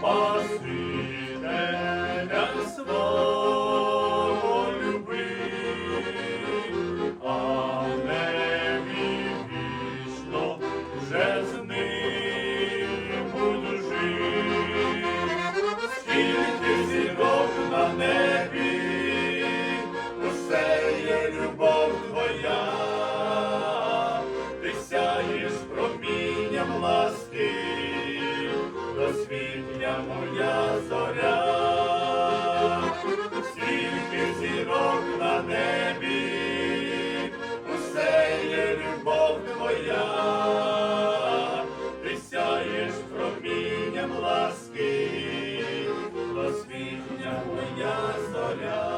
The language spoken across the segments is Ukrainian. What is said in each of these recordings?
спаси. Моя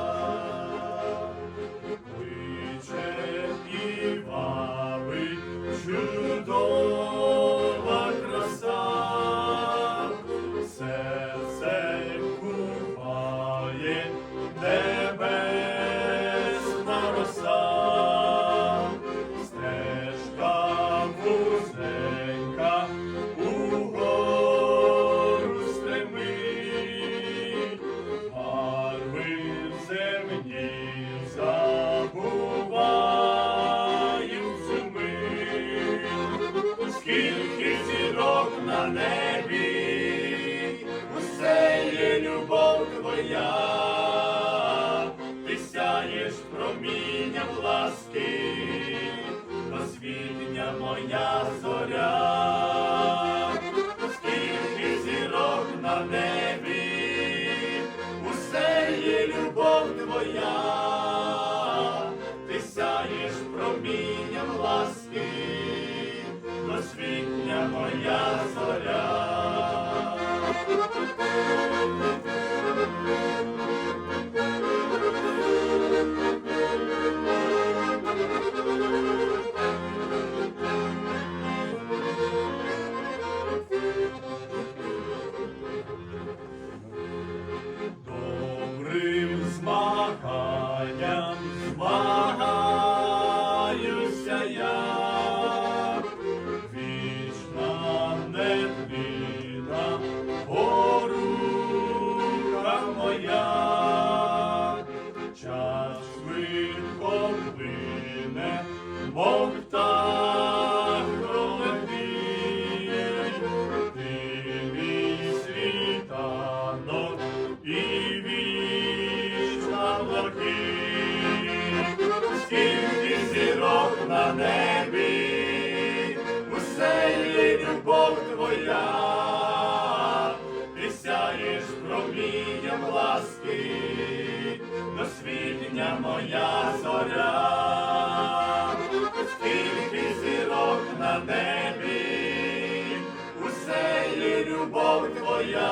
на небі, усе є любов твоя, ти сяєш промінням ласки, освітня моя зоря, скільки зірок на небі, усе є любов твоя, ти сяєш промінням ласки, освітня моя なるほど。Плине, мов птах пролетить, ти мій світанок і вічна блакить, скільки зірок на небі, усе є любов твоя, ти сяєш промінням ласки, досвітня моя зоря, скільки зірок на небі, усе є любов твоя,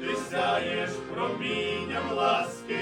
ти сяєш промінням ласки.